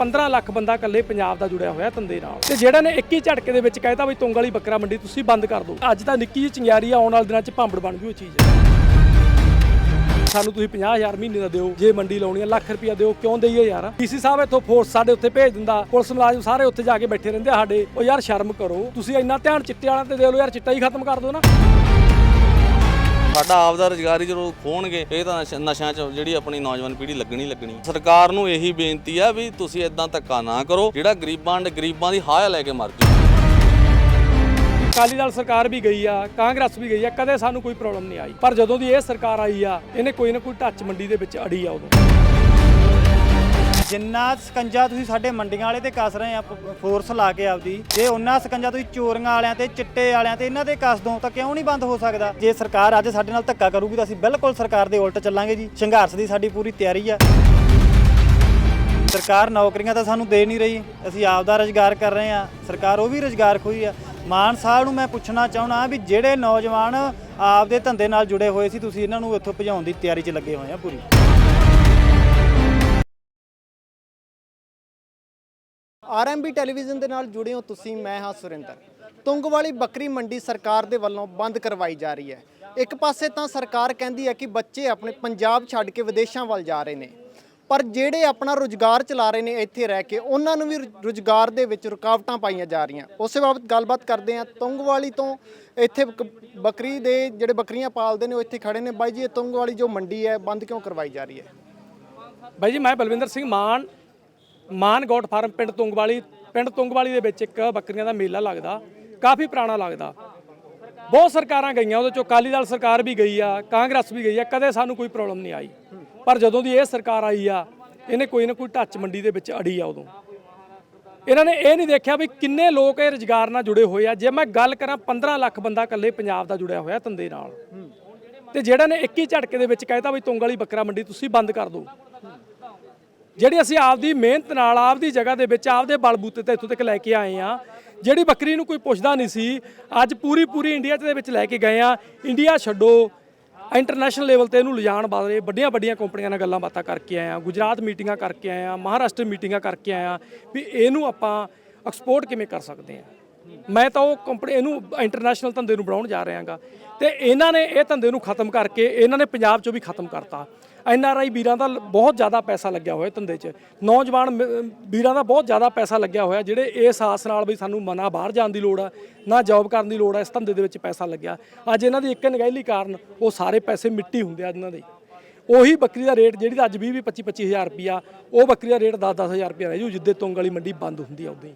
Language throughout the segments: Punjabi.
15 ਲੱਖ ਬੰਦਾ ਇਕੱਲੇ ਪੰਜਾਬ ਦਾ ਜੁੜਿਆ ਹੋਇਆ ਧੰਦੇ ਨਾਲ। ਤੇ ਜਿਹੜਾ ਨੇ 21 ਝਟਕੇ ਦੇ ਵਿੱਚ ਕਹਿਤਾ ਵੀ ਤੁੰਗ ਵਾਲੀ ਬੱਕਰਾ ਮੰਡੀ ਤੁਸੀਂ ਬੰਦ ਕਰ ਦਿਓ। ਅੱਜ ਤਾਂ ਨਿੱਕੀ ਜਿਹੀ ਚਿੰਗਾਰੀ ਆਉਣ ਵਾਲੇ ਦਿਨਾਂ 'ਚ ਭਾਂਬੜ ਬਣ ਜੂ ਉਹ ਚੀਜ਼। ਸਾਨੂੰ ਤੁਸੀਂ 50000 ਮਹੀਨੇ ਦਾ ਦਿਓ, ਜੇ ਮੰਡੀ ਲਾਉਣੀ ਆ, ਲੱਖ ਰੁਪਇਆ ਦਿਓ, ਕਿਉਂ ਦਈਏ ਯਾਰ? ਡੀਸੀ ਸਾਹਿਬ ਇੱਥੋਂ ਫੋਰਸ ਸਾਡੇ ਉੱਥੇ ਭੇਜ ਦਿੰਦਾ। ਪੁਲਿਸ ਮੁਲਾਜ਼ਮ ਸਾਰੇ ਉੱਥੇ ਜਾ ਕੇ ਬੈਠੇ ਰਹਿੰਦੇ ਸਾਡੇ। ਉਹ ਯਾਰ ਸ਼ਰਮ ਕਰੋ। ਤੁਸੀਂ ਇੰਨਾ ਧਿਆਨ ਚਿੱਟੇ ਵਾਲਿਆਂ ਤੇ ਦੇ ਲਓ ਯਾਰ, ਚਿੱਟਾ ਹੀ ਖਤਮ ਕਰ ਦਿਓ ਨਾ। ਸਾਡਾ ਆਪ ਦਾ ਰੁਜ਼ਗਾਰ ਹੀ ਜਦੋਂ ਖੋਣਗੇ, ਇਹ ਤਾਂ ਨਸ਼ਾ ਨਸ਼ਿਆਂ 'ਚ ਜਿਹੜੀ ਆਪਣੀ ਨੌਜਵਾਨ ਪੀੜ੍ਹੀ ਲੱਗਣੀ ਲੱਗਣੀ। ਸਰਕਾਰ ਨੂੰ ਇਹੀ ਬੇਨਤੀ ਆ ਵੀ ਤੁਸੀਂ ਇਦਾਂ ਧੱਕਾ ਨਾ ਕਰੋ, ਜਿਹੜਾ ਗਰੀਬਾਂ ਦੇ ਗਰੀਬਾਂ ਦੀ ਹਾਇਆ ਲੈ ਕੇ ਮਰ ਜੂ ਅਕਾਲੀ ਦਲ ਸਰਕਾਰ ਵੀ ਗਈ ਆ, ਕਾਂਗਰਸ ਵੀ ਗਈ ਆ, ਕਦੇ ਸਾਨੂੰ ਕੋਈ ਪ੍ਰੋਬਲਮ ਨਹੀਂ ਆਈ। ਪਰ ਜਦੋਂ ਦੀ ਇਹ ਸਰਕਾਰ ਆਈ ਆ, ਇਹਨੇ ਕੋਈ ਨਾ ਕੋਈ ਟੱਚ ਮੰਡੀ ਦੇ ਵਿੱਚ ਅੜੀ ਆ ਉਦੋਂ। ਜਿੰਨਾ ਸਕੰਜਾ ਤੁਸੀਂ ਸਾਡੇ ਮੰਡੀਆਂ ਵਾਲੇ ਤੇ ਕੱਸ ਰਹੇ ਆ ਫੋਰਸ ਲਾ ਕੇ ਆਪਦੀ, ਜੇ ਉਹਨਾਂ ਸਕੰਜਾ ਤੁਸੀਂ ਚੋਰੀਆਂ ਵਾਲਿਆਂ ਤੇ, ਚਿੱਟੇ ਵਾਲਿਆਂ ਤੇ, ਇਹਨਾਂ ਤੇ ਕੱਸ ਦੋ ਤਾਂ ਕਿਉਂ ਨਹੀਂ ਬੰਦ ਹੋ ਸਕਦਾ? ਜੇ ਸਰਕਾਰ ਅੱਜ ਸਾਡੇ ਨਾਲ ਧੱਕਾ ਕਰੂਗੀ ਤਾਂ ਅਸੀਂ ਬਿਲਕੁਲ ਸਰਕਾਰ ਦੇ ਉਲਟ ਚੱਲਾਂਗੇ ਜੀ। ਸੰਘਰਸ਼ ਦੀ ਸਾਡੀ ਪੂਰੀ ਤਿਆਰੀ ਆ। ਸਰਕਾਰ ਨੌਕਰੀਆਂ ਤਾਂ ਸਾਨੂੰ ਦੇ ਨਹੀਂ ਰਹੀ। ਅਸੀਂ ਆਪ ਦਾ ਰੁਜ਼ਗਾਰ ਕਰ ਰਹੇ ਆ। ਸਰਕਾਰ ਉਹ ਵੀ ਰੁਜ਼ਗਾਰ ਖੋਈ ਆ। ਮਾਨ ਸਾਹਿਬ ਨੂੰ ਮੈਂ ਪੁੱਛਣਾ ਚਾਹਣਾ ਵੀ ਜਿਹੜੇ ਨੌਜਵਾਨ ਆਪ ਦੇ ਧੰਦੇ ਨਾਲ ਜੁੜੇ ਹੋਏ ਸੀ, ਤੁਸੀਂ ਇਹਨਾਂ ਨੂੰ ਇੱਥੋਂ ਭਜਾਉਣ ਦੀ ਤਿਆਰੀ 'ਚ ਲੱਗੇ ਹੋਏ ਆ ਪੂਰੀ। ਆਰਐਮਬੀ ਟੈਲੀਵਿਜ਼ਨ ਦੇ ਨਾਲ ਜੁੜੇ ਹੋ ਤੁਸੀਂ, ਮੈਂ ਹਾਂ ਸੁਰਿੰਦਰ। ਤੁੰਗ ਵਾਲੀ ਬੱਕਰੀ ਮੰਡੀ ਸਰਕਾਰ ਦੇ ਵੱਲੋਂ ਬੰਦ ਕਰਵਾਈ ਜਾ ਰਹੀ ਹੈ। ਇੱਕ ਪਾਸੇ ਤਾਂ ਸਰਕਾਰ ਕਹਿੰਦੀ ਹੈ ਕਿ ਬੱਚੇ ਆਪਣੇ ਪੰਜਾਬ ਛੱਡ ਕੇ ਵਿਦੇਸ਼ਾਂ ਵੱਲ ਜਾ ਰਹੇ ਨੇ। ਪਰ ਜਿਹੜੇ ਆਪਣਾ ਰੁਜ਼ਗਾਰ ਚਲਾ ਰਹੇ ਨੇ ਇੱਥੇ ਰਹਿ ਕੇ, ਉਹਨਾਂ ਨੂੰ ਵੀ ਰੁ- ਰੁਜ਼ਗਾਰ ਦੇ ਵਿੱਚ ਰੁਕਾਵਟਾਂ ਪਾਈਆਂ ਜਾ ਰਹੀਆਂ। ਉਸੇ ਬਾਬਤ ਗੱਲਬਾਤ ਕਰਦੇ ਹਾਂ ਤੁੰਗ ਵਾਲੀ ਤੋਂ ਇੱਥੇ ਬੱਕਰੀ ਦੇ ਜਿਹੜੇ ਬੱਕਰੀਆਂ ਪਾਲਦੇ ਨੇ, ਉਹ ਇੱਥੇ ਖੜੇ ਨੇ। ਬਾਈ ਜੀ, ਇਹ ਤੁੰਗ ਵਾਲੀ ਜੋ ਮੰਡੀ ਹੈ, ਬੰਦ ਕਿਉਂ ਕਰਵਾਈ ਜਾ ਰਹੀ ਹੈ? ਬਾਈ ਜੀ, ਮੈਂ ਬਲਵਿੰਦਰ ਸਿੰਘ ਮਾਨ ਮਾਨ ਗੋਟ ਫਾਰਮ ਪਿੰਡ ਤੁੰਗਵਾਲੀ ਪਿੰਡ ਤੁੰਗਵਾਲੀ ਦੇ ਵਿੱਚ ਇੱਕ ਬੱਕਰੀਆਂ ਦਾ ਮੇਲਾ ਲੱਗਦਾ, ਕਾਫੀ ਪੁਰਾਣਾ ਲੱਗਦਾ। ਬਹੁਤ ਸਰਕਾਰਾਂ ਗਈਆਂ, ਉਹਦੇ ਚੋਂ ਅਕਾਲੀ ਦਲ ਸਰਕਾਰ ਵੀ ਗਈ ਆ, ਕਾਂਗਰਸ ਵੀ ਗਈ ਆ, ਕਦੇ ਸਾਨੂੰ ਕੋਈ ਪ੍ਰੋਬਲਮ ਨਹੀਂ ਆਈ। ਪਰ ਜਦੋਂ ਦੀ ਇਹ ਸਰਕਾਰ ਆਈ ਆ, ਇਹਨੇ ਕੋਈ ਨਾ ਕੋਈ ਟੱਚ ਮੰਡੀ ਦੇ ਵਿੱਚ ਅੜੀ ਆ ਉਦੋਂ। ਇਹਨਾਂ ਨੇ ਇਹ ਨਹੀਂ ਦੇਖਿਆ ਵੀ ਕਿੰਨੇ ਲੋਕ ਇਹ ਰੁਜ਼ਗਾਰ ਨਾਲ ਜੁੜੇ ਹੋਏ ਆ। ਜੇ ਮੈਂ ਗੱਲ ਕਰਾਂ 15 ਲੱਖ ਬੰਦਾ ਇਕੱਲੇ ਪੰਜਾਬ ਦਾ ਜੁੜਿਆ ਹੋਇਆ ਧੰਦੇ ਨਾਲ। ਤੇ ਜਿਹੜਾ ਨੇ 21 ਝਟਕੇ ਦੇ ਵਿੱਚ ਕਹਿਤਾ ਵੀ ਤੁੰਗ ਵਾਲੀ ਬੱਕਰਾ ਮੰਡੀ ਤੁਸੀਂ ਬੰਦ ਕਰ ਦਿਓ। ਜਿਹੜੀ ਅਸੀਂ ਆਪਦੀ ਮਿਹਨਤ ਨਾਲ, ਆਪਦੀ ਜਗ੍ਹਾ ਦੇ ਵਿੱਚ, ਆਪਦੇ ਬਲਬੂਤੇ ਤੇ ਇੱਥੋਂ ਤੱਕ ਲੈ ਕੇ ਆਏ ਆ ਜਿਹੜੀ ਬੱਕਰੀ ਨੂੰ ਕੋਈ ਪੁੱਛਦਾ ਨਹੀਂ ਸੀ, ਅੱਜ ਪੂਰੀ ਪੂਰੀ ਇੰਡੀਆ ਦੇ ਵਿੱਚ ਲੈ ਕੇ ਗਏ ਆ ਇੰਡੀਆ ਛੱਡੋ, ਇੰਟਰਨੈਸ਼ਨਲ ਲੈਵਲ ਤੇ ਇਹਨੂੰ ਲਿਜਾਣ ਬਾਰੇ ਵੱਡੀਆਂ ਵੱਡੀਆਂ ਕੰਪਨੀਆਂ ਨਾਲ ਗੱਲਾਂ ਬਾਤਾਂ ਕਰਕੇ ਆਏ ਆ ਗੁਜਰਾਤ ਮੀਟਿੰਗਾਂ ਕਰਕੇ ਆਏ ਆ ਮਹਾਰਾਸ਼ਟਰ ਮੀਟਿੰਗਾਂ ਕਰਕੇ ਆਏ ਆ ਵੀ ਇਹਨੂੰ ਆਪਾਂ ਐਕਸਪੋਰਟ ਕਿਵੇਂ ਕਰ ਸਕਦੇ ਆ ਮੈਂ ਤਾਂ ਉਹ ਕੰਪਨੀ, ਇਹਨੂੰ ਇੰਟਰਨੈਸ਼ਨਲ ਧੰਦੇ ਨੂੰ ਬਣਾਉਣ ਜਾ ਰਿਹਾਗਾ। ਤੇ ਇਹਨਾਂ ਨੇ ਇਹ ਧੰਦੇ ਨੂੰ ਖਤਮ ਕਰਕੇ, ਇਹਨਾਂ ਨੇ ਪੰਜਾਬ 'ਚੋਂ ਵੀ ਖਤਮ ਕਰਤਾ। ਐਨ ਆਰ ਆਈ ਵੀਰਾਂ ਦਾ ਬਹੁਤ ਜ਼ਿਆਦਾ ਪੈਸਾ ਲੱਗਿਆ ਹੋਇਆ ਧੰਦੇ 'ਚ। ਨੌਜਵਾਨ ਮ- ਵੀਰਾਂ ਦਾ ਬਹੁਤ ਜ਼ਿਆਦਾ ਪੈਸਾ ਲੱਗਿਆ ਹੋਇਆ, ਜਿਹੜੇ ਇਸ ਆਸ ਨਾਲ ਵੀ ਸਾਨੂੰ ਮਨਾ ਬਾਹਰ ਜਾਣ ਦੀ ਲੋੜ ਆ, ਨਾ ਜੌਬ ਕਰਨ ਦੀ ਲੋੜ ਆ, ਇਸ ਧੰਦੇ ਦੇ ਵਿੱਚ ਪੈਸਾ ਲੱਗਿਆ। ਅੱਜ ਇਹਨਾਂ ਦੀ ਇੱਕ ਨਗਹਿਲੀ ਕਾਰਨ ਉਹ ਸਾਰੇ ਪੈਸੇ ਮਿੱਟੀ ਹੁੰਦੇ ਆ ਇਹਨਾਂ ਦੇ। ਉਹੀ ਬੱਕਰੀ ਦਾ ਰੇਟ ਜਿਹੜੀ ਤਾਂ ਅੱਜ 20 20 25 25000 ਰੁਪਿਆ ਉਹ ਬੱਕਰੀ ਦਾ ਰੇਟ 10 10000 ਰੁਪਿਆ ਰਹਿ ਜੂ, ਜਿੱਦੇ ਤੁੰਗ ਵਾਲੀ ਮੰਡੀ ਬੰਦ ਹੁੰਦੀ ਆ ਉਦੋਂ ਹੀ।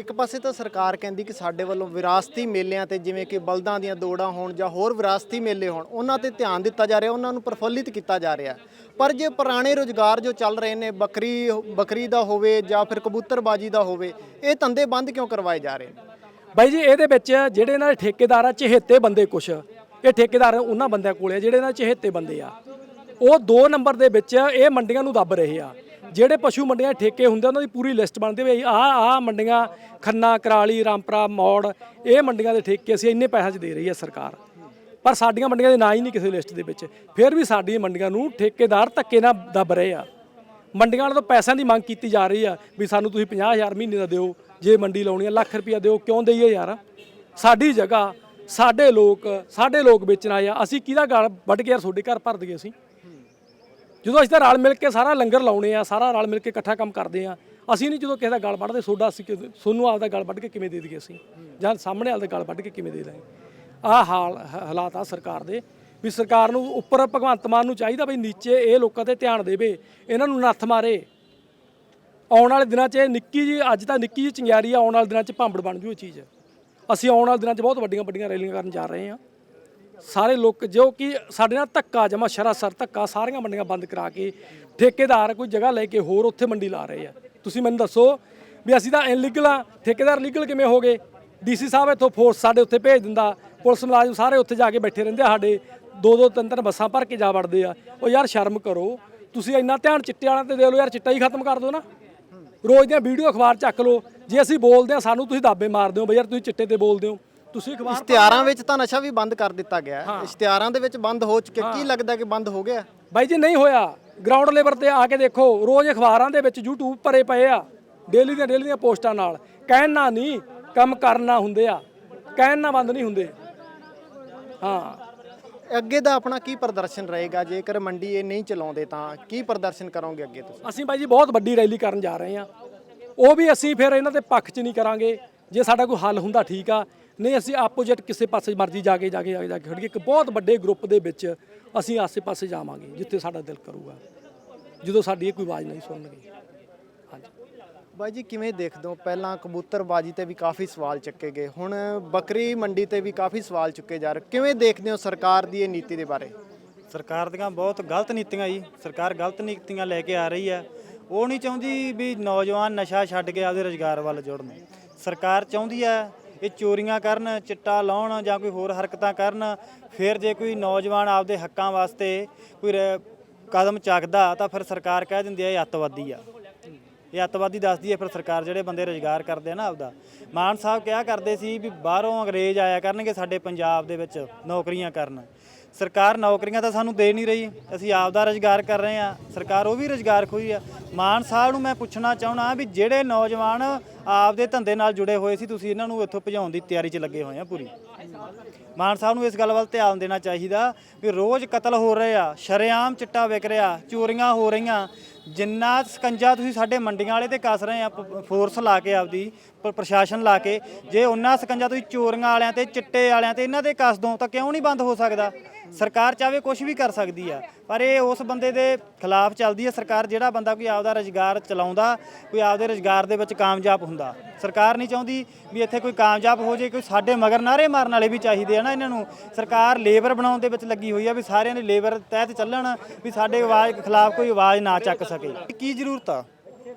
ਇੱਕ ਪਾਸੇ ਤਾਂ ਸਰਕਾਰ ਕਹਿੰਦੀ ਕਿ ਸਾਡੇ ਵੱਲੋਂ ਵਿਰਾਸਤੀ ਮੇਲਿਆਂ ਤੇ ਜਿਵੇਂ ਕਿ ਬਲਦਾਂ ਦੀਆਂ ਦੌੜਾਂ ਹੋਣ ਜਾਂ ਹੋਰ ਵਿਰਾਸਤੀ ਮੇਲੇ ਹੋਣ, ਉਹਨਾਂ ਤੇ ਧਿਆਨ ਦਿੱਤਾ ਜਾ ਰਿਹਾ, ਉਹਨਾਂ ਨੂੰ ਪ੍ਰਫੁੱਲਿਤ ਕੀਤਾ ਜਾ ਰਿਹਾ। ਪਰ ਜੇ ਪੁਰਾਣੇ ਰੁਜ਼ਗਾਰ ਜੋ ਚੱਲ ਰਹੇ ਨੇ, ਬੱਕਰੀ ਬੱਕਰੀ ਦਾ ਹੋਵੇ ਜਾਂ ਫਿਰ ਕਬੂਤਰਬਾਜੀ ਦਾ ਹੋਵੇ, ਇਹ ਧੰਦੇ ਬੰਦ ਕਿਉਂ ਕਰਵਾਏ ਜਾ ਰਹੇ ਨੇ? ਬਾਈ ਜੀ, ਇਹਦੇ ਵਿੱਚ ਜਿਹੜੇ ਇਹਨਾਂ ਦੇ ਠੇਕੇਦਾਰ ਆ ਚਹੇਤੇ ਬੰਦੇ ਕੁਛ। ਇਹ ਠੇਕੇਦਾਰ ਉਹਨਾਂ ਬੰਦਿਆਂ ਕੋਲੇ ਆ, ਜਿਹੜੇ ਇਹਨਾਂ ਚਹੇਤੇ ਬੰਦੇ ਆ। ਉਹ 2 ਨੰਬਰ ਦੇ ਵਿੱਚ ਇਹ ਮੰਡੀਆਂ ਨੂੰ ਦੱਬ ਰਹੇ ਆ। ਜਿਹੜੇ ਪਸ਼ੂ ਮੰਡੀਆਂ ਦੇ ਠੇਕੇ ਹੁੰਦੇ ਉਹਨਾਂ ਦੀ ਪੂਰੀ ਲਿਸਟ ਬਣਦੀ ਵੀ ਆ ਆ ਮੰਡੀਆਂ, ਖੰਨਾ, ਕਰਾਲੀ, ਰਾਮਪਰਾ, ਮੌੜ, ਇਹ ਮੰਡੀਆਂ ਦੇ ਠੇਕੇ ਅਸੀਂ ਇੰਨੇ ਪੈਸਿਆਂ 'ਚ ਦੇ ਰਹੀ ਹੈ ਸਰਕਾਰ। ਪਰ ਸਾਡੀਆਂ ਮੰਡੀਆਂ ਦੇ ਨਾਂ ਹੀ ਨਹੀਂ ਕਿਸੇ ਲਿਸਟ ਦੇ ਵਿੱਚ। ਫਿਰ ਵੀ ਸਾਡੀਆਂ ਮੰਡੀਆਂ ਨੂੰ ਠੇਕੇਦਾਰ ਧੱਕੇ ਨਾਲ ਦੱਬ ਰਹੇ ਆ। ਮੰਡੀਆਂ ਵਾਲਿਆਂ ਤੋਂ ਪੈਸਿਆਂ ਦੀ ਮੰਗ ਕੀਤੀ ਜਾ ਰਹੀ ਆ ਵੀ ਸਾਨੂੰ ਤੁਸੀਂ 50000 ਮਹੀਨੇ ਦਾ ਦਿਓ, ਜੇ ਮੰਡੀ ਲਾਉਣੀ ਆ, ਲੱਖ ਰੁਪਇਆ ਦਿਓ, ਕਿਉਂ ਦਈਏ ਯਾਰ? ਸਾਡੀ ਜਗ੍ਹਾ, ਸਾਡੇ ਲੋਕ ਸਾਡੇ ਲੋਕ ਵੇਚਣਾ ਆ। ਅਸੀਂ ਕਿਹਦਾ ਗਲ ਵੱਢ ਕੇ ਯਾਰ ਤੁਹਾਡੇ ਘਰ ਭਰ ਦਈਏ ਅਸੀਂ? ਜਦੋਂ ਅਸੀਂ ਤਾਂ ਰਲ ਮਿਲ ਕੇ ਸਾਰਾ ਲੰਗਰ ਲਾਉਣੇ ਆ, ਸਾਰਾ ਰਲ ਮਿਲ ਕੇ ਇਕੱਠਾ ਕੰਮ ਕਰਦੇ ਆ, ਅਸੀਂ ਨਹੀਂ ਜਦੋਂ ਕਿਸੇ ਦਾ ਗਲ ਵੱਢਦੇ, ਸੋਡਾ ਅਸੀਂ ਕਿ- ਸੋਨੂੰ ਆਪਦਾ ਗਲ ਵੱਢ ਕੇ ਕਿਵੇਂ ਦੇ ਦਈਏ ਅਸੀਂ? ਜਾਂ ਸਾਹਮਣੇ ਵਾਲੇ ਦਾ ਗਲ ਵੱਢ ਕੇ ਕਿਵੇਂ ਦੇ ਦਾਂਗੇ ਆਹ ਹਾਲ, ਹ- ਹਾਲਾਤ ਆ ਸਰਕਾਰ ਦੇ, ਵੀ ਸਰਕਾਰ ਨੂੰ ਉੱਪਰ ਭਗਵੰਤ ਮਾਨ ਨੂੰ ਚਾਹੀਦਾ ਵੀ ਨੀਚੇ ਇਹ ਲੋਕਾਂ ਤੇ ਧਿਆਨ ਦੇਵੇ, ਇਹਨਾਂ ਨੂੰ ਨੱਥ ਮਾਰੇ। ਆਉਣ ਵਾਲੇ ਦਿਨਾਂ 'ਚ ਇਹ ਨਿੱਕੀ ਜੀ ਅੱਜ ਤਾਂ ਨਿੱਕੀ ਜੀ ਚਿੰਗਾਰੀ ਆ, ਆਉਣ ਵਾਲੇ ਦਿਨਾਂ 'ਚ ਭਾਂਬੜ ਬਣ ਜੂ ਇਹ ਚੀਜ਼। ਅਸੀਂ ਆਉਣ ਵਾਲੇ ਦਿਨਾਂ 'ਚ ਬਹੁਤ ਵੱਡੀਆਂ ਵੱਡੀਆਂ ਰੈਲੀਆਂ ਕਰਨ ਜਾ ਰਹੇ ਹਾਂ। ਸਾਰੇ ਲੋਕ ਜੋ ਕਿ ਸਾਡੇ ਨਾਲ ਧੱਕਾ ਜਮਾ ਸ਼ਰਾਸਰ ਧੱਕਾ, ਸਾਰੀਆਂ ਮੰਡੀਆਂ ਬੰਦ ਕਰਾ ਕੇ ਠੇਕੇਦਾਰ ਕੋਈ ਜਗ੍ਹਾ ਲੈ ਕੇ ਹੋਰ ਉੱਥੇ ਮੰਡੀ ਲਾ ਰਹੇ ਆ। ਤੁਸੀਂ ਮੈਨੂੰ ਦੱਸੋ ਵੀ ਅਸੀਂ ਤਾਂ ਇਨਲੀਗਲ ਆ। ਠੇਕੇਦਾਰ ਲੀਗਲ ਕਿਵੇਂ ਹੋ ਗਏ? ਡੀਸੀ ਸਾਹਿਬ ਇੱਥੋਂ ਫੋਰਸ ਸਾਡੇ ਉੱਥੇ ਭੇਜ ਦਿੰਦਾ। ਪੁਲਿਸ ਮੁਲਾਜ਼ਮ ਸਾਰੇ ਉੱਥੇ ਜਾ ਕੇ ਬੈਠੇ ਰਹਿੰਦੇ ਆ ਸਾਡੇ। ਦੋ ਦੋ, ਤਿੰਨ ਤਿੰਨ ਬੱਸਾਂ ਭਰ ਕੇ ਜਾ ਵੜਦੇ ਆ। ਉਹ ਯਾਰ ਸ਼ਰਮ ਕਰੋ। ਤੁਸੀਂ ਇੰਨਾ ਧਿਆਨ ਚਿੱਟੇ ਵਾਲਿਆਂ ਤੇ ਦੇ ਲਓ ਯਾਰ, ਚਿੱਟਾ ਹੀ ਖਤਮ ਕਰ ਦਿਓ ਨਾ। ਰੋਜ਼ ਦੀਆਂ ਵੀਡੀਓ ਅਖਬਾਰ ਚੱਕ ਲਓ। ਜੇ ਅਸੀਂ ਬੋਲਦੇ ਆ, ਸਾਨੂੰ ਤੁਸੀਂ ਦਾਬੇ ਮਾਰਦੇ ਹੋ। ਬਈ ਯਾਰ ਤੁਸੀਂ ਚਿੱਟੇ ਤੇ ਬੋਲਦੇ ਹੋ। ਤੁਸੀਂ ਅਖਬਾਰ ਇਸ਼ਤਿਹਾਰਾਂ ਵਿੱਚ ਤਾਂ ਨਸ਼ਾ ਵੀ ਬੰਦ ਕਰ ਦਿੱਤਾ ਗਿਆ। ਹੈ। ਇਸ਼ਤਿਹਾਰਾਂ ਦੇ ਵਿੱਚ ਬੰਦ ਹੋ ਚੁੱਕਿਆ ਕੀ ਲੱਗਦਾ ਕਿ ਬੰਦ ਹੋ ਗਿਆ? ਬਾਈ ਜੀ ਨਹੀਂ ਹੋਇਆ। ਗਰਾਊਂਡ ਲੈਵਲ ਤੇ ਆ ਕੇ ਦੇਖੋ ਰੋਜ਼ ਅਖਬਾਰਾਂ ਦੇ ਵਿੱਚ YouTube ਭਰੇ ਪਏ ਆ ਡੇਲੀ ਦੀਆਂ ਡੇਲੀ ਦੀਆਂ ਪੋਸਟਾਂ ਨਾਲ। ਕਹਿਣ ਨਹੀਂ ਕੰਮ ਕਰਨਾ ਹੁੰਦੇ ਆ। ਕਹਿਣ ਬੰਦ ਨਹੀਂ ਹੁੰਦੇ। ਹਾਂ। ਅੱਗੇ ਦਾ ਆਪਣਾ ਕੀ ਪ੍ਰਦਰਸ਼ਨ ਰਹੇਗਾ? ਜੇਕਰ ਮੰਡੀ ਇਹ ਨਹੀਂ ਚਲਾਉਂਦੇ ਤਾਂ ਕੀ ਪ੍ਰਦਰਸ਼ਨ ਕਰੋਗੇ ਅੱਗੇ ਤੁਸੀਂ? ਅਸੀਂ ਬਾਈ ਜੀ ਬਹੁਤ ਵੱਡੀ ਰੈਲੀ ਕਰਨ ਜਾ ਰਹੇ ਹਾਂ। ਉਹ ਵੀ ਅਸੀਂ ਫਿਰ ਇਹਨਾਂ ਦੇ ਪੱਖ 'ਚ ਨਹੀਂ ਕਰਾਂਗੇ। ਜੇ ਸਾਡਾ ਕੋਈ ਹੱਲ ਹੁੰਦਾ ਠੀਕ ਆ ਨਹੀਂ ਅਸੀਂ ਆਪੋਜੀਟ ਕਿਸੇ ਪਾਸੇ ਮਰਜ਼ੀ ਜਾ ਕੇ ਜਾ ਕੇ ਜਾ ਕੇ ਖੜੀਏ ਇੱਕ ਬਹੁਤ ਵੱਡੇ ਗਰੁੱਪ ਦੇ ਵਿੱਚ ਅਸੀਂ ਆਸੇ-ਪਾਸੇ ਜਾਵਾਂਗੇ ਜਿੱਥੇ ਸਾਡਾ ਦਿਲ ਕਰੂਗਾ। ਜਦੋਂ ਸਾਡੀ ਇਹ ਕੋਈ ਆਵਾਜ਼ ਨਹੀਂ ਸੁਣਨਗੇ। ਹਾਂਜੀ। ਬਾਈ ਜੀ ਕਿਵੇਂ ਦੇਖਦੇ ਹੋ? ਪਹਿਲਾਂ ਕਬੂਤਰਬਾਜੀ ਤੇ ਵੀ ਕਾਫੀ ਸਵਾਲ ਚੱਕੇ ਗਏ ਹੁਣ ਬੱਕਰੀ ਮੰਡੀ ਤੇ ਵੀ ਕਾਫੀ ਸਵਾਲ ਚੁੱਕੇ ਜਾ ਰਹੇ। ਕਿਵੇਂ ਦੇਖਦੇ ਹੋ ਸਰਕਾਰ ਦੀ ਇਹ ਨੀਤੀ ਦੇ ਬਾਰੇ? ਸਰਕਾਰ ਦੀਆਂ ਬਹੁਤ ਗਲਤ ਨੀਤੀਆਂ ਜੀ। ਸਰਕਾਰ ਗਲਤ ਨੀਤੀਆਂ ਲੈ ਕੇ ਆ ਰਹੀ ਹੈ। ਉਹ ਨਹੀਂ ਚਾਹੁੰਦੀ ਵੀ ਨੌਜਵਾਨ ਨਸ਼ਾ ਛੱਡ ਕੇ ਆਪਦੇ ਰੋਜ਼ਗਾਰ ਵੱਲ ਜੁੜਨ। ਸਰਕਾਰ ਚਾਹੁੰਦੀ ਹੈ ਇਹ ਚੋਰੀਆਂ ਕਰਨ, ਚਿੱਟਾ ਲਾਉਣ ਜਾਂ ਕੋਈ ਹੋਰ ਹਰਕਤਾਂ ਕਰਨ, ਫਿਰ ਜੇ ਕੋਈ ਨੌਜਵਾਨ ਆਪਦੇ ਹੱਕਾਂ ਵਾਸਤੇ ਕੋਈ ਰ- ਕਦਮ ਚੱਕਦਾ ਤਾਂ ਫਿਰ ਸਰਕਾਰ ਕਹਿ ਦਿੰਦੀ ਹੈ ਇਹ ਅੱਤਵਾਦੀ ਆ। ਇਹ ਅੱਤਵਾਦੀ ਦੱਸਦੀ ਹੈ, ਫਿਰ ਸਰਕਾਰ ਜਿਹੜੇ ਬੰਦੇ ਰੋਜ਼ਗਾਰ ਕਰਦੇ ਆ ਨਾ ਆਪਦਾ। ਮਾਨ ਸਾਹਿਬ ਕਿਹਾ ਕਰਦੇ ਸੀ ਵੀ ਬਾਹਰੋਂ ਅੰਗਰੇਜ਼ ਆਇਆ ਕਰਨਗੇ ਸਾਡੇ ਪੰਜਾਬ ਦੇ ਵਿੱਚ ਨੌਕਰੀਆਂ ਕਰਨ। ਸਰਕਾਰ ਨੌਕਰੀਆਂ ਤਾਂ ਸਾਨੂੰ ਦੇ ਨਹੀਂ ਰਹੀ। ਅਸੀਂ ਆਪ ਦਾ ਰੋਜ਼ਗਾਰ ਕਰ ਰਹੇ ਆ ਸਰਕਾਰ ਉਹ ਵੀ ਰੋਜ਼ਗਾਰ ਖੋਈ ਆ। ਮਾਨ ਸਾਹਿਬ ਨੂੰ ਮੈਂ ਪੁੱਛਣਾ ਚਾਹਣਾ ਵੀ ਜਿਹੜੇ ਨੌਜਵਾਨ ਆਪ ਦੇ ਧੰਦੇ ਨਾਲ ਜੁੜੇ ਹੋਏ ਸੀ, ਤੁਸੀਂ ਇਹਨਾਂ ਨੂੰ ਇੱਥੋਂ ਭਜਾਉਣ ਦੀ ਤਿਆਰੀ 'ਚ ਲੱਗੇ ਹੋਏ ਆ ਪੂਰੀ। ਮਾਨ ਸਾਹਿਬ ਨੂੰ ਇਸ ਗੱਲ ਵੱਲ ਧਿਆਨ ਦੇਣਾ ਚਾਹੀਦਾ ਵੀ ਰੋਜ਼ ਕਤਲ ਹੋ ਰਹੇ ਆ, ਸ਼ਰੇਆਮ ਚਿੱਟਾ ਵਿਕ ਰਿਹਾ, ਚੋਰੀਆਂ ਹੋ ਰਹੀਆਂ। ਜਿੰਨਾ ਸਕੰਜਾ ਤੁਸੀਂ ਸਾਡੇ ਮੰਡੀਆਂ ਵਾਲੇ ਤੇ ਕੱਸ ਰਹੇ ਆ, ਪ- ਫੋਰਸ ਲਾ ਕੇ ਆਪਦੀ, ਪ- ਪ੍ਰਸ਼ਾਸਨ ਲਾ ਕੇ, ਜੇ ਉਹਨਾਂ ਸਕੰਜਾ ਤੁਸੀਂ ਚੋਰੀਆਂ ਵਾਲਿਆਂ ਤੇ, ਚਿੱਟੇ ਵਾਲਿਆਂ ਤੇ ਇਹਨਾਂ ਤੇ ਕੱਸ ਦੋ ਤਾਂ ਕਿਉਂ ਨਹੀਂ ਬੰਦ ਹੋ ਸਕਦਾ? ਸਰਕਾਰ ਚਾਹਵੇ ਕੁਝ ਵੀ ਕਰ ਸਕਦੀ ਆ, ਪਰ ਇਹ ਉਸ ਬੰਦੇ ਦੇ ਖਿਲਾਫ ਚੱਲਦੀ ਹੈ ਸਰਕਾਰ ਜਿਹੜਾ ਬੰਦਾ ਕੋਈ ਆਪਦਾ ਰੋਜ਼ਗਾਰ ਚਲਾਉਂਦਾ, ਕੋਈ ਆਪਦੇ ਰੋਜ਼ਗਾਰ ਦੇ ਵਿੱਚ ਕਾਮਯਾਬ ਹੁੰਦਾ। ਸਰਕਾਰ ਨਹੀਂ ਚਾਹੁੰਦੀ ਵੀ ਇੱਥੇ ਕੋਈ ਕਾਮਯਾਬ ਹੋ ਜੇ, ਕੋਈ ਸਾਡੇ ਮਗਰ ਨਾਰੇ ਮਾਰਨ ਵਾਲੇ ਵੀ ਚਾਹੀਦੇ ਆ ਨਾ ਇਹਨਾਂ ਨੂੰ। ਸਰਕਾਰ ਲੇਬਰ ਬਣਾਉਣ ਦੇ ਵਿੱਚ ਲੱਗੀ ਹੋਈ ਆ ਵੀ ਸਾਰਿਆਂ ਨੇ ਲੇਬਰ ਤਹਿਤ ਚੱਲਣ, ਵੀ ਸਾਡੇ ਆਵਾਜ਼ ਖਿਲਾਫ ਕੋਈ ਆਵਾਜ਼ ਨਾ ਚੱਕ ਸਕੇ। ਕੀ ਜ਼ਰੂਰਤ ਆ?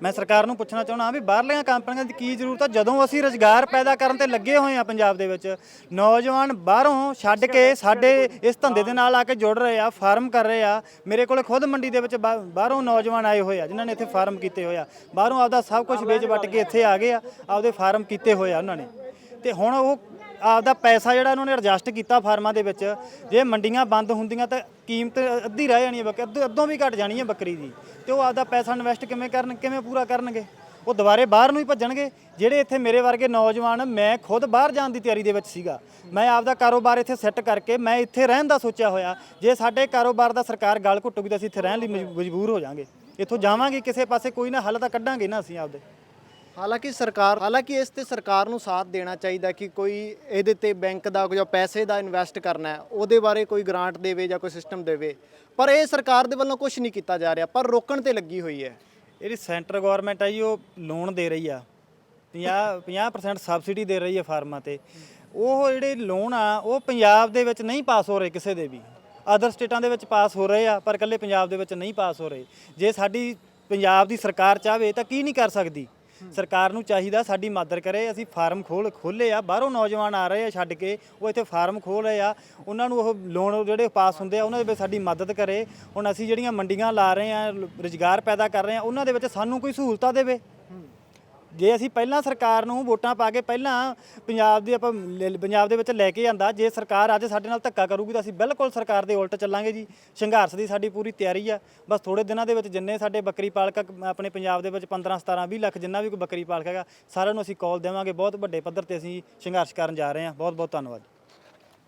ਮੈਂ ਸਰਕਾਰ ਨੂੰ ਪੁੱਛਣਾ ਚਾਹੁੰਦਾ ਵੀ ਬਾਹਰਲੀਆਂ ਕੰਪਨੀਆਂ ਦੀ ਕੀ ਜ਼ਰੂਰਤ ਆ? ਜਦੋਂ ਅਸੀਂ ਰੋਜ਼ਗਾਰ ਪੈਦਾ ਕਰਨ ਤੇ ਲੱਗੇ ਹੋਏ ਆ ਪੰਜਾਬ ਦੇ ਵਿੱਚ, ਨੌਜਵਾਨ ਬਾਹਰੋਂ ਛੱਡ ਕੇ ਸਾਡੇ ਇਸ ਧੰਦੇ ਦੇ ਨਾਲ ਆ ਕੇ ਜੁੜ ਰਹੇ ਆ, ਫਾਰਮ ਕਰ ਰਹੇ ਆ। ਮੇਰੇ ਕੋਲੇ ਖੁਦ ਮੰਡੀ ਦੇ ਵਿੱਚ ਬਾਹਰੋਂ ਨੌਜਵਾਨ ਆਏ ਹੋਏ ਆ, ਜਿਨ੍ਹਾਂ ਨੇ ਇੱਥੇ ਫਾਰਮ ਕੀਤੇ ਹੋਏ ਆ। ਬਾਹਰੋਂ ਆਪਦਾ ਸਭ ਕੁਝ ਵੇਚ ਵੱਟ ਕੇ ਇੱਥੇ ਆ ਗਏ ਆ, ਆਪਦੇ ਫਾਰਮ ਕੀਤੇ ਹੋਏ ਆ ਉਹਨਾਂ ਨੇ। ਤੇ ਹੁਣ ਉਹ ਆਪਦਾ ਪੈਸਾ ਜਿਹੜਾ ਉਹਨਾਂ ਨੇ ਐਡਜਸਟ ਕੀਤਾ ਫਾਰਮਾਂ ਦੇ ਵਿੱਚ, ਜੇ ਮੰਡੀਆਂ ਬੰਦ ਹੁੰਦੀਆਂ ਤਾਂ ਕੀਮਤ ਅੱਧੀ ਰਹਿ ਜਾਣੀ ਹੈ ਬੱਕਰੀ, ਅੱਧੋ- ਅੱਧੋਂ ਵੀ ਘਟ ਜਾਣੀ ਹੈ ਬੱਕਰੀ ਦੀ। ਤੇ ਉਹ ਆਪਦਾ ਪੈਸਾ ਇਨਵੈਸਟ ਕਿਵੇਂ ਕਰਨ, ਕਿਵੇਂ ਪੂਰਾ ਕਰਨਗੇ? ਉਹ ਦੁਬਾਰੇ ਬਾਹਰ ਨੂੰ ਹੀ ਭੱਜਣਗੇ। ਜਿਹੜੇ ਇੱਥੇ ਮੇਰੇ ਵਰਗੇ ਨੌਜਵਾਨ, ਮੈਂ ਖੁਦ ਬਾਹਰ ਜਾਣ ਦੀ ਤਿਆਰੀ ਦੇ ਵਿੱਚ ਸੀਗਾ। ਮੈਂ ਆਪਦਾ ਕਾਰੋਬਾਰ ਇੱਥੇ ਸੈੱਟ ਕਰਕੇ ਮੈਂ ਇੱਥੇ ਰਹਿਣ ਦਾ ਸੋਚਿਆ ਹੋਇਆ। ਜੇ ਸਾਡੇ ਕਾਰੋਬਾਰ ਦਾ ਸਰਕਾਰ ਗਲ ਘੁੱਟੂਗੀ ਤਾਂ ਅਸੀਂ ਇੱਥੇ ਰਹਿਣ ਲਈ ਮਜ- ਮਜਬੂਰ ਹੋ ਜਾਾਂਗੇ। ਇੱਥੋਂ ਜਾਵਾਂਗੇ, ਕਿਸੇ ਪਾਸੇ ਕੋਈ ਨਾ, ਹੱਲ ਤਾਂ ਕੱਢਾਂਗੇ ਨਾ ਅਸੀਂ ਆਪਦੇ। ਹਾਲਾਂਕਿ ਸਰਕਾਰ, ਹਾਲਾਂਕਿ ਇਸ ਤੇ ਸਰਕਾਰ ਨੂੰ ਸਾਥ ਦੇਣਾ ਚਾਹੀਦਾ ਕਿ ਕੋਈ ਇਹਦੇ ਤੇ ਬੈਂਕ ਦਾ ਜਾਂ ਪੈਸੇ ਦਾ ਇਨਵੈਸਟ ਕਰਨਾ ਹੈ, ਉਹਦੇ ਬਾਰੇ ਕੋਈ ਗ੍ਰਾਂਟ ਦੇਵੇ ਜਾਂ ਕੋਈ ਸਿਸਟਮ ਦੇਵੇ। ਪਰ ਇਹ ਸਰਕਾਰ ਦੇ ਵੱਲੋਂ ਕੁਝ ਨਹੀਂ ਕੀਤਾ ਜਾ ਰਿਹਾ, ਪਰ ਰੋਕਣ ਤੇ ਲੱਗੀ ਹੋਈ ਹੈ। ਜਿਹੜੀ ਸੈਂਟਰ ਗਵਰਨਮੈਂਟ ਆ ਜੀ, ਉਹ ਲੋਨ ਦੇ ਰਹੀ ਆ। 50 50% ਸਬਸਿਡੀ ਦੇ ਰਹੀ ਹੈ ਫਾਰਮਾਂ ਤੇ। ਉਹ ਜਿਹੜੇ ਲੋਨ ਆ, ਉਹ ਪੰਜਾਬ ਦੇ ਵਿੱਚ ਨਹੀਂ ਪਾਸ ਹੋ ਰਹੇ ਕਿਸੇ ਦੇ ਵੀ। ਅਦਰ ਸਟੇਟਾਂ ਦੇ ਵਿੱਚ ਪਾਸ ਹੋ ਰਹੇ ਆ, ਪਰ ਇਕੱਲੇ ਪੰਜਾਬ ਦੇ ਵਿੱਚ ਨਹੀਂ ਪਾਸ ਹੋ ਰਹੇ। ਜੇ ਸਾਡੀ ਪੰਜਾਬ ਦੀ ਸਰਕਾਰ ਚਾਹਵੇ ਤਾਂ ਕੀ ਨਹੀਂ ਕਰ ਸਕਦੀ? ਸਰਕਾਰ ਨੂੰ ਚਾਹੀਦਾ ਸਾਡੀ ਮਦਦ ਕਰੇ, ਅਸੀਂ ਫਾਰਮ ਖੋਲ ਖੋਲੇ ਆ, ਬਾਹਰੋਂ ਨੌਜਵਾਨ ਆ ਰਹੇ ਆ ਛੱਡ ਕੇ, ਉਹ ਇੱਥੇ ਫਾਰਮ ਖੋਲ ਰਹੇ ਆ, ਉਹਨਾਂ ਨੂੰ ਉਹ ਲੋਨ ਜਿਹੜੇ ਪਾਸ ਹੁੰਦੇ ਆ, ਉਹਨਾਂ ਦੇ ਵਿੱਚ ਸਾਡੀ ਮਦਦ ਕਰੇ। ਹੁਣ ਅਸੀਂ ਜਿਹੜੀਆਂ ਮੰਡੀਆਂ ਲਾ ਰਹੇ ਆ, ਰੁਜ਼ਗਾਰ ਪੈਦਾ ਕਰ ਰਹੇ ਆ, ਉਹਨਾਂ ਦੇ ਵਿੱਚ ਸਾਨੂੰ ਕੋਈ ਸਹੂਲਤਾਂ ਦੇਵੇ। ਜੇ ਅਸੀਂ ਪਹਿਲਾਂ ਸਰਕਾਰ ਨੂੰ ਵੋਟਾਂ ਪਾ ਕੇ ਪਹਿਲਾਂ ਪੰਜਾਬ ਦੀ ਆਪਾਂ ਲੈ- ਪੰਜਾਬ ਦੇ ਵਿੱਚ ਲੈ ਕੇ ਆਂਦਾ ਜੇ ਸਰਕਾਰ ਅੱਜ ਸਾਡੇ ਨਾਲ ਧੱਕਾ ਕਰੂਗੀ ਤਾਂ ਅਸੀਂ ਬਿਲਕੁਲ ਸਰਕਾਰ ਦੇ ਉਲਟ ਚੱਲਾਂਗੇ ਜੀ। ਸੰਘਰਸ਼ ਦੀ ਸਾਡੀ ਪੂਰੀ ਤਿਆਰੀ ਆ। ਬਸ ਥੋੜੇ ਦਿਨਾਂ ਦੇ ਵਿੱਚ ਜਿੰਨੇ ਸਾਡੇ ਬੱਕਰੀ ਪਾਲਕ ਆਪਣੇ ਪੰਜਾਬ ਦੇ ਵਿੱਚ 15 17 20 ਲੱਖ ਜਿੰਨਾ ਵੀ ਕੋਈ ਬੱਕਰੀ ਪਾਲਕ ਹੈਗਾ ਸਾਰਿਆਂ ਨੂੰ ਅਸੀਂ ਕਾਲ ਦੇਵਾਂਗੇ। ਬਹੁਤ ਵੱਡੇ ਪੱਧਰ ਤੇ ਅਸੀਂ ਸੰਘਰਸ਼ ਕਰਨ ਜਾ ਰਹੇ ਹਾਂ। ਬਹੁਤ ਬਹੁਤ ਧੰਨਵਾਦ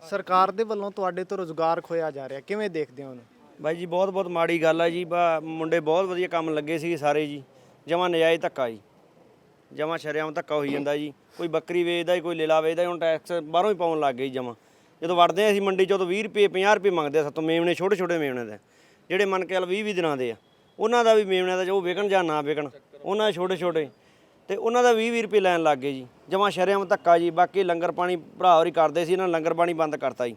ਸਰਕਾਰ ਦੇ ਵੱਲੋਂ ਤੁਹਾਡੇ ਤੋਂ ਰੋਜ਼ਗਾਰ ਖੋਇਆ ਜਾ ਰਿਹਾ। ਕਿਵੇਂ ਦੇਖਦੇ ਹੋ ਉਹਨੂੰ? ਬਾਈ ਜੀ ਬਹੁਤ ਬਹੁਤ ਮਾੜੀ ਗੱਲ ਆ ਜੀ। ਬਾ ਮੁੰਡੇ ਬਹੁਤ ਵਧੀਆ ਕੰਮ ਲੱਗੇ ਸੀ ਸਾਰੇ ਜੀ। ਜਮਾ ਨਜਾਇਜ਼ ਧੱਕਾ ਜੀ। ਜਮਾ ਸ਼ਰਿਆਮ ਧੱਕਾ ਹੋਈ ਜਾਂਦਾ ਜੀ। ਕੋਈ ਬੱਕਰੀ ਵੇਚਦਾ ਜੀ, ਕੋਈ ਲੇਲਾ ਵੇਚਦਾ ਜੀ, ਹੁਣ ਟੈਕਸ ਬਾਹਰੋਂ ਹੀ ਪਾਉਣ ਲੱਗ ਗਈ ਜੀ ਜਮਾ। ਜਦੋਂ ਵੜਦੇ ਆ ਅਸੀਂ ਮੰਡੀ 'ਚ ਉਦੋਂ 20 ਰੁਪਏ 50 ਰੁਪਏ ਮੰਗਦੇ ਆ ਸਾਤੋਂ। ਮੇਮਣੇ ਛੋਟੇ ਛੋਟੇ ਮੇਮਣੇ ਦੇ। ਜਿਹੜੇ ਮੰਨ ਕੇ ਚੱਲ 20 20 ਦਿਨਾਂ ਦੇ ਆ। ਉਹਨਾਂ ਦਾ ਵੀ ਮੇਮਣਿਆਂ ਦਾ ਜੋ ਵਿਕਣ ਜਾਂ ਨਾ ਵਿਕਣ ਉਹਨਾਂ ਦੇ ਛੋਟੇ ਛੋਟੇ ਤੇ ਉਹਨਾਂ ਦਾ 20 20 ਰੁਪਏ ਲੈਣ ਲੱਗ ਗਏ ਜੀ। ਜਮਾ ਸ਼ਰਿਆਮ ਧੱਕਾ ਜੀ। ਬਾਕੀ ਲੰਗਰ ਪਾਣੀ ਭਰਾ ਹੋਰੀ ਕਰਦੇ ਸੀ ਇਹਨਾਂ ਲੰਗਰ ਪਾਣੀ ਬੰਦ ਕਰਤਾ ਜੀ।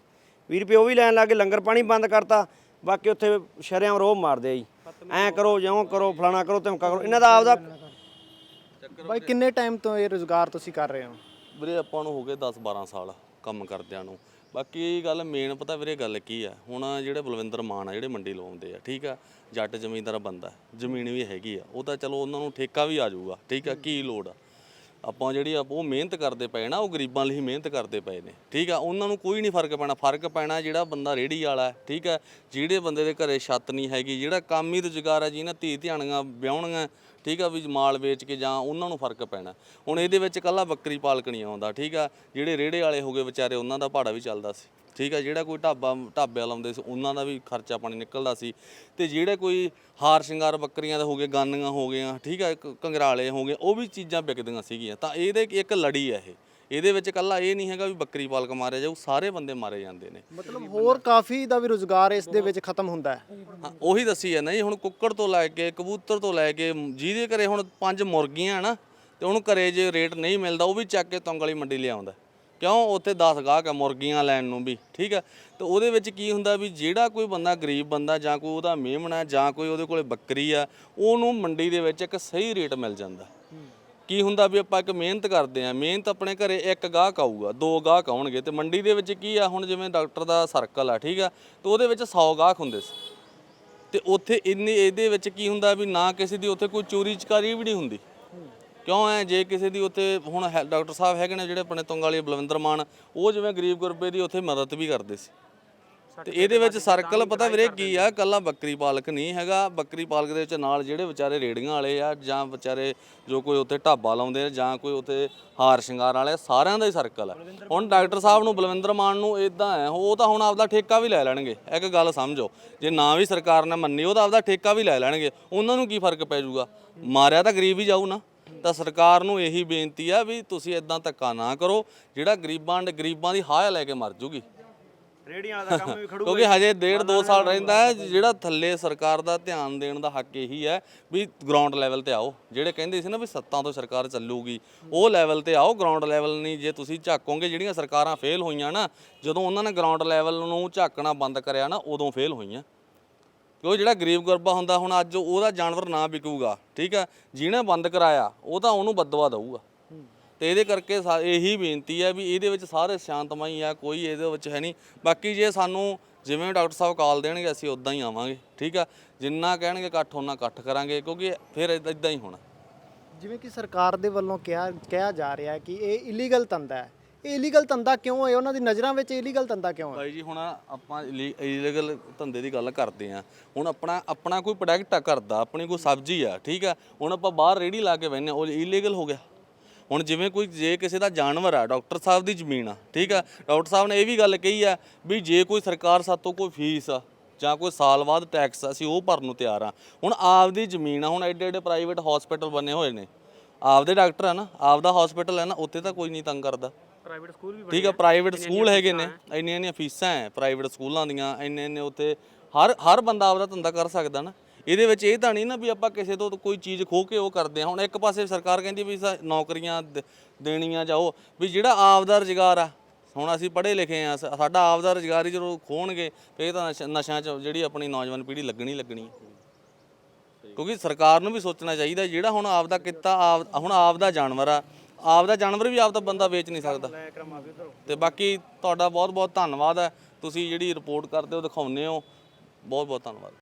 20 ਰੁਪਏ ਉਹ ਵੀ ਲੈਣ ਲੱਗ ਗਏ ਲੰਗਰ ਪਾਣੀ ਬੰਦ ਕਰਤਾ। ਬਾਕੀ ਉੱਥੇ ਸ਼ਰਿਆਮ ਰੋਹ ਮਾਰਦੇ ਆ ਜੀ। ਐਂ ਕਰੋ ਜਿਉਂ ਕਰੋ ਫਲਾਣਾ ਕਰੋ ਧਮਕਾ ਕਰੋ। ਇਹਨਾਂ ਦਾ ਆਪਦਾ ਬਾਈ ਕਿੰਨੇ ਟਾਈਮ ਤੋਂ ਇਹ ਰੋਜ਼ਗਾਰ ਤੁਸੀਂ ਕਰ ਰਹੇ ਹੋ? ਵੀਰੇ ਆਪਾਂ ਨੂੰ ਹੋ ਗਏ 10 12 ਸਾਲ ਕੰਮ ਕਰਦਿਆਂ ਨੂੰ। ਬਾਕੀ ਇਹ ਗੱਲ ਮੇਨ ਪਤਾ ਵੀਰੇ ਗੱਲ ਕੀ ਆ? ਹੁਣ ਜਿਹੜੇ ਬਲਵਿੰਦਰ ਮਾਨ ਆ ਜਿਹੜੇ ਮੰਡੀ ਲਵਾਉਂਦੇ ਆ ਠੀਕ ਆ? ਜੱਟ ਜ਼ਮੀਨਦਾਰ ਬੰਦਾ ਜ਼ਮੀਨ ਵੀ ਹੈਗੀ ਆ। ਉਹ ਤਾਂ ਚਲੋ ਉਹਨਾਂ ਨੂੰ ਠੇਕਾ ਵੀ ਆ ਜਾਊਗਾ ਠੀਕ ਆ? ਕੀ ਲੋੜ ਆ? ਆਪਾਂ ਜਿਹੜੀ ਆ ਉਹ ਮਿਹਨਤ ਕਰਦੇ ਪਏ ਨਾ ਉਹ ਗਰੀਬਾਂ ਲਈ ਮਿਹਨਤ ਕਰਦੇ ਪਏ ਨੇ ਠੀਕ ਆ? ਉਹਨਾਂ ਨੂੰ ਕੋਈ ਨਹੀਂ ਫ਼ਰਕ ਪੈਣਾ। ਫ਼ਰਕ ਪੈਣਾ ਜਿਹੜਾ ਬੰਦਾ ਰੇੜੀ ਵਾਲਾ ਠੀਕ ਆ? ਜਿਹੜੇ ਬੰਦੇ ਦੇ ਘਰੇ ਛੱਤ ਨਹੀਂ ਹੈਗੀ ਜਿਹੜਾ ਕੰਮ ਹੀ ਰੁਜ਼ਗਾਰ ਹੈ ਜਿਹਨਾਂ ਧੀ ਧਿਆਣੀਆਂ ਵਿਆਹਣੀਆਂ ਠੀਕ ਆ, ਵੀ ਮਾਲ ਵੇਚ ਕੇ ਜਾਂ ਉਹਨਾਂ ਨੂੰ ਫ਼ਰਕ ਪੈਣਾ। ਹੁਣ ਇਹਦੇ ਵਿੱਚ ਕੱਲਾ ਬੱਕਰੀ ਪਾਲਕ ਨਹੀਂ ਆਉਂਦਾ, ਠੀਕ ਆ। ਜਿਹੜੇ ਰੇੜੇ ਵਾਲੇ ਹੋਗੇ ਵਿਚਾਰੇ, ਉਹਨਾਂ ਦਾ ਭਾੜਾ ਵੀ ਚੱਲਦਾ ਸੀ, ਠੀਕ ਆ। ਜਿਹੜਾ ਕੋਈ ਢਾਬਾ, ਢਾਬੇ ਲਾਉਂਦੇ ਸੀ, ਉਹਨਾਂ ਦਾ ਵੀ ਖਰਚਾ ਪਾਣੀ ਨਿਕਲਦਾ ਸੀ। ਤੇ ਜਿਹੜੇ ਕੋਈ ਹਾਰ ਸ਼ਿੰਗਾਰ ਬੱਕਰੀਆਂ ਦੇ ਹੋਗੇ ਗਾਨੀਆਂ ਹੋ ਗਈਆਂ, ਠੀਕ ਆ ਕ- ਕੰਗਰਾਲੇ ਹੋ ਗਏ, ਉਹ ਵੀ ਚੀਜ਼ਾਂ ਵਿਕਦੀਆਂ ਸੀਗੀਆਂ। ਤਾਂ ਇਹਦੇ ਇੱਕ ਲੜੀ ਹੈ ਇਹ। ਇਹਦੇ ਵਿੱਚ ਕੱਲਾ ਇਹ ਨਹੀਂ ਹੈਗਾ ਵੀ ਬੱਕਰੀ ਪਾਲਕ ਮਾਰਿਆ ਜਾਊ ਸਾਰੇ ਬੰਦੇ ਮਾਰੇ ਜਾਂਦੇ ਨੇ। ਮਤਲਬ ਹੋਰ ਕਾਫੀ ਦਾ ਵੀ ਰੋਜ਼ਗਾਰ ਇਸ ਦੇ ਵਿੱਚ ਖਤਮ ਹੁੰਦਾ ਹੈ। ਹਾਂ ਉਹੀ ਦੱਸੀ ਜਾਂਦਾ ਜੀ ਹੁਣ ਕੁੱਕੜ ਤੋਂ ਲੈ ਕੇ ਕਬੂਤਰ ਤੋਂ ਲੈ ਕੇ ਜਿਹਦੇ ਘਰੇ ਹੁਣ ਪੰਜ ਮੁਰਗੀਆਂ ਨਾ ਤੇ ਉਹਨੂੰ ਘਰੇ ਜੇ ਰੇਟ ਨਹੀਂ ਮਿਲਦਾ ਉਹ ਵੀ ਚੱਕ ਕੇ ਤੁੰਗ ਵਾਲੀ ਮੰਡੀ ਲਿਆਉਂਦਾ ਕਿਉਂ? ਉੱਥੇ 10 ਗਾਹਕ ਆ ਮੁਰਗੀਆਂ ਲੈਣ ਨੂੰ ਵੀ ਠੀਕ ਆ ਤੇ ਉਹਦੇ ਵਿੱਚ ਕੀ ਹੁੰਦਾ ਵੀ ਜਿਹੜਾ ਕੋਈ ਬੰਦਾ ਗਰੀਬ ਬੰਦਾ ਜਾਂ ਕੋਈ ਉਹਦਾ ਮੇਮਣਾ ਜਾਂ ਕੋਈ ਉਹਦੇ ਕੋਲੇ ਬੱਕਰੀ ਆ ਉਹਨੂੰ ਮੰਡੀ ਦੇ ਵਿੱਚ ਇੱਕ ਸਹੀ ਰੇਟ ਮਿਲ ਜਾਂਦਾ। ਕੀ ਹੁੰਦਾ ਵੀ ਆਪਾਂ ਇੱਕ ਮਿਹਨਤ ਕਰਦੇ ਆ ਮਿਹਨਤ ਆਪਣੇ ਘਰੇ ਇੱਕ ਗਾਹਕ ਆਊਗਾ, ਦੋ ਗਾਹਕ ਆਉਣਗੇ ਤੇ ਮੰਡੀ ਦੇ ਵਿੱਚ ਕੀ ਆ, ਹੁਣ ਜਿਵੇਂ ਡਾਕਟਰ ਦਾ ਸਰਕਲ ਆ, ਠੀਕ ਆ, ਤੇ ਉਹਦੇ ਵਿੱਚ 100 ਗਾਹਕ ਹੁੰਦੇ ਸੀ। ਤੇ ਉੱਥੇ ਇੰਨੇ ਇਹਦੇ ਵਿੱਚ ਕੀ ਹੁੰਦਾ ਵੀ ਨਾ ਕਿਸੇ ਦੀ ਉੱਥੇ ਕੋਈ ਚੋਰੀ ਚਕਾਰੀ ਵੀ ਨਹੀਂ ਹੁੰਦੀ। ਕਿਉਂ ਐ, ਜੇ ਕਿਸੇ ਦੀ ਉੱਥੇ ਹੁਣ ਹੈ- ਡਾਕਟਰ ਸਾਹਿਬ ਹੈਗੇ ਨੇ ਜਿਹੜੇ ਆਪਣੇ ਤੁੰਗ ਵਾਲੇ ਬਲਵਿੰਦਰ ਮਾਨ, ਉਹ ਜਿਵੇਂ ਗਰੀਬ ਗੁਰਬੇ ਦੀ ਉੱਥੇ ਮਦਦ ਵੀ ਕਰਦੇ ਸੀ। ਤੇ ਇਹਦੇ ਵਿੱਚ ਸਰਕਲ ਪਤਾ ਵੀਰੇ ਕੀ ਆ? ਕੱਲਾ ਬੱਕਰੀ ਪਾਲਕ ਨਹੀਂ ਹੈਗਾ। ਬੱਕਰੀ ਪਾਲਕ ਦੇ ਵਿੱਚ ਨਾਲ ਜਿਹੜੇ ਵਿਚਾਰੇ ਰੇੜੀਆਂ ਵਾਲੇ ਆ ਜਾਂ ਵਿਚਾਰੇ ਜੋ ਕੋਈ ਉੱਥੇ ਢਾਬਾ ਲਾਉਂਦੇ ਆ ਜਾਂ ਕੋਈ ਉੱਥੇ ਹਾਰ ਸ਼ਿੰਗਾਰ ਵਾਲੇ ਸਾਰਿਆਂ ਦਾ ਹੀ ਸਰਕਲ ਆ। ਹੁਣ ਡਾਕਟਰ ਸਾਹਿਬ ਨੂੰ ਬਲਵਿੰਦਰ ਮਾਨ ਨੂੰ ਇਦਾਂ ਹੈ ਉਹ ਤਾਂ ਹੁਣ ਆਪਦਾ ਠੇਕਾ ਵੀ ਲੈ ਲੈਣਗੇ। ਇੱਕ ਗੱਲ ਸਮਝੋ ਜੇ ਨਾ ਵੀ ਸਰਕਾਰ ਨੇ ਮੰਨੀ ਉਹ ਤਾਂ ਆਪਦਾ ਠੇਕਾ ਵੀ ਲੈ ਲੈਣਗੇ। ਉਹਨਾਂ ਨੂੰ ਕੀ ਫ਼ਰਕ ਪੈ ਜਾਊਗਾ? ਮਾਰਿਆ ਤਾਂ ਗਰੀਬ ਹੀ ਜਾਊ ਨਾ। ਤਾਂ ਸਰਕਾਰ ਨੂੰ ਇਹੀ ਬੇਨਤੀ ਆ ਵੀ ਤੁਸੀਂ ਇਦਾਂ ਧੱਕਾ ਨਾ ਕਰੋ ਜਿਹੜਾ ਗਰੀਬਾਂ ਗਰੀਬਾਂ ਦੀ ਹਾਇ ਲੈ ਕੇ ਮਰ ਜੂਗੀ। ਰੇੜੀਆਂ ਵਾਲਾ ਦਾ ਕੰਮ ਵੀ ਖੜੂ ਕਿਉਂਕਿ ਹਜੇ ਡੇਢ ਦੋ ਸਾਲ ਰਹਿੰਦਾ ਹੈ ਜਿਹੜਾ ਥੱਲੇ ਸਰਕਾਰ ਦਾ ਧਿਆਨ ਦੇਣ ਦਾ ਹੱਕ ਇਹੀ ਹੈ ਵੀ ਗਰਾਊਂਡ ਲੈਵਲ ਤੇ ਆਓ। ਜਿਹੜੇ ਕਹਿੰਦੇ ਸੀ ਨਾ ਵੀ ਸੱਤਾਂ ਤੋਂ ਸਰਕਾਰ ਚੱਲੂਗੀ ਉਹ ਲੈਵਲ ਤੇ ਆਓ। ਗਰਾਊਂਡ ਲੈਵਲ ਨਹੀਂ ਜੇ ਤੁਸੀਂ ਝਾਕੋਗੇ ਜਿਹੜੀਆਂ ਸਰਕਾਰਾਂ ਫੇਲ ਹੋਈਆਂ ਨਾ ਜਦੋਂ ਉਹਨਾਂ ਨੇ ਗਰਾਊਂਡ ਲੈਵਲ ਨੂੰ ਝਾਕਣਾ ਬੰਦ ਕਰਿਆ ਨਾ ਉਦੋਂ ਫੇਲ ਹੋਈਆਂ। ਕਿਉਂ ਜਿਹੜਾ ਗਰੀਬ ਗੁਰਬਾ ਹੁੰਦਾ ਹੁਣ ਅੱਜ ਉਹਦਾ ਜਾਨਵਰ ਨਾ ਵਿਕੂਗਾ ਠੀਕ ਆ ਜਿਹਨੇ ਬੰਦ ਕਰਾਇਆ ਉਹ ਤਾਂ ਉਹਨੂੰ ਬਦਦੁਆ ਦਊਗਾ। ਤੇ ਇਹਦੇ ਕਰਕੇ ਸਾ- ਇਹੀ ਬੇਨਤੀ ਹੈ ਵੀ ਇਹਦੇ ਵਿੱਚ ਸਾਰੇ ਸ਼ਾਂਤਮਈ ਆ ਕੋਈ ਇਹਦੇ ਵਿੱਚ ਹੈ ਨਹੀਂ। ਬਾਕੀ ਜੇ ਸਾਨੂੰ ਜਿਵੇਂ ਡਾਕਟਰ ਸਾਹਿਬ ਕਾਲ ਦੇਣਗੇ ਅਸੀਂ ਉਦਾਂ ਹੀ ਆਵਾਂਗੇ ਠੀਕ ਆ? ਜਿੰਨਾ ਕਹਿਣਗੇ ਇਕੱਠ ਉਹਨਾਂ ਇਕੱਠ ਕਰਾਂਗੇ ਕਿਉਂਕਿ ਫਿਰ ਇਦਾਂ ਹੀ ਹੋਣਾ। ਜਿਵੇਂ ਕਿ ਸਰਕਾਰ ਦੇ ਵੱਲੋਂ ਕਿਹਾ ਕਿਹਾ ਜਾ ਰਿਹਾ ਹੈ ਕਿ ਇਹ ਇਲੀਗਲ ਧੰਦਾ ਹੈ। ਇਹ ਇਲੀਗਲ ਧੰਦਾ ਕਿਉਂ ਹੈ? ਉਹਨਾਂ ਦੀ ਨਜ਼ਰਾਂ ਵਿੱਚ ਇਲੀਗਲ ਧੰਦਾ ਕਿਉਂ ਹੈ? ਬਾਈ ਜੀ ਹੁਣ ਆਪਾਂ ਇਲੀਗਲ ਧੰਦੇ ਦੀ ਗੱਲ ਕਰਦੇ ਆ ਹੁਣ ਆਪਣਾ ਆਪਣਾ ਕੋਈ ਪ੍ਰੋਡਕਟ ਆ ਕਰਦਾ ਆਪਣੀ ਕੋਈ ਸਬਜ਼ੀ ਆ ਠੀਕ ਆ? ਹੁਣ ਆਪਾਂ ਬਾਹਰ ਰੇੜੀ ਲਾ ਕੇ ਬੈਨੇ ਉਹ ਇਲੀਗਲ ਹੋ ਗਿਆ। ਹੁਣ ਜਿਵੇਂ ਕੋਈ ਜੇ ਕਿਸੇ ਦਾ ਜਾਨਵਰ ਆ ਡਾਕਟਰ ਸਾਹਿਬ ਦੀ ਜ਼ਮੀਨ ਆ ਠੀਕ ਆ ਡਾਕਟਰ ਸਾਹਿਬ ਨੇ ਇਹ ਵੀ ਗੱਲ ਕਹੀ ਆ ਵੀ ਜੇ ਕੋਈ ਸਰਕਾਰ ਸਾਤੋਂ ਕੋਈ ਫੀਸ ਆ ਜਾਂ ਕੋਈ ਸਾਲ ਬਾਅਦ ਟੈਕਸ ਅਸੀਂ ਉਹ ਭਰਨ ਨੂੰ ਤਿਆਰ ਆ ਹੁਣ ਆਪਦੀ ਜ਼ਮੀਨ ਆ ਹੁਣ ਐਡੇ ਐਡੇ ਪ੍ਰਾਈਵੇਟ ਹਸਪੀਟਲ ਬਣੇ ਹੋਏ ਨੇ ਆਪਦੇ ਡਾਕਟਰ ਆ ਨਾ ਆਪਦਾ ਹਸਪੀਟਲ ਹੈ ਨਾ ਉੱਥੇ ਤਾਂ ਕੋਈ ਨਹੀਂ ਤੰਗ ਕਰਦਾ। ਪ੍ਰਾਈਵੇਟ ਸਕੂਲ ਵੀ ਠੀਕ ਆ ਪ੍ਰਾਈਵੇਟ ਸਕੂਲ ਹੈਗੇ ਨੇ ਇੰਨੀਆਂ ਇੰਨੀਆਂ ਫੀਸਾਂ ਹੈ ਪ੍ਰਾਈਵੇਟ ਸਕੂਲਾਂ ਦੀਆਂ ਇੰਨੇ ਇੰਨੇ ਉੱਥੇ ਹਰ ਹਰ ਬੰਦਾ ਆਪਦਾ ਧੰਦਾ ਕਰ ਸਕਦਾ ਨਾ। ਇਹਦੇ ਵਿੱਚ ਇਹ ਤਾਂ ਨਹੀਂ ਨਾ ਵੀ ਆਪਾਂ ਕਿਸੇ ਤੋਂ ਕੋਈ ਚੀਜ਼ ਖੋ ਕੇ ਉਹ ਕਰਦੇ ਹਾਂ। ਹੁਣ ਇੱਕ ਪਾਸੇ ਸਰਕਾਰ ਕਹਿੰਦੀ ਵੀ ਸਾ- ਨੌਕਰੀਆਂ ਦ- ਦੇਣੀਆਂ ਜਾਂ ਉਹ, ਵੀ ਜਿਹੜਾ ਆਪਦਾ ਰੁਜ਼ਗਾਰ ਆ, ਹੁਣ ਅਸੀਂ ਪੜ੍ਹੇ ਲਿਖੇ ਆ ਸਾਡਾ ਆਪਦਾ ਰੁਜ਼ਗਾਰ ਹੀ ਜਦੋਂ ਖੋਣਗੇ ਤੇ ਇਹ ਤਾਂ ਨਸ਼ਾ ਨਸ਼ਿਆਂ 'ਚ ਜਿਹੜੀ ਆਪਣੀ ਨੌਜਵਾਨ ਪੀੜ੍ਹੀ ਲੱਗਣੀ ਲੱਗਣੀ ਹੈ ਕਿਉਂਕਿ ਸਰਕਾਰ ਨੂੰ ਵੀ ਸੋਚਣਾ ਚਾਹੀਦਾ, ਜਿਹੜਾ ਹੁਣ ਆਪਦਾ ਕਿੱਤਾ, ਆਪ ਹੁਣ ਆਪਦਾ ਜਾਨਵਰ ਆ ਆਪਦਾ ਜਾਨਵਰ ਵੀ ਆਪਦਾ ਬੰਦਾ ਵੇਚ ਨਹੀਂ ਸਕਦਾ। ਤੇ ਬਾਕੀ ਤੁਹਾਡਾ ਬਹੁਤ ਬਹੁਤ ਧੰਨਵਾਦ ਹੈ। ਤੁਸੀਂ ਜਿਹੜੀ ਰਿਪੋਰਟ ਕਰਦੇ ਹੋ, ਦਿਖਾਉਂਦੇ ਹੋ। ਬਹੁਤ ਬਹੁਤ ਧੰਨਵਾਦ।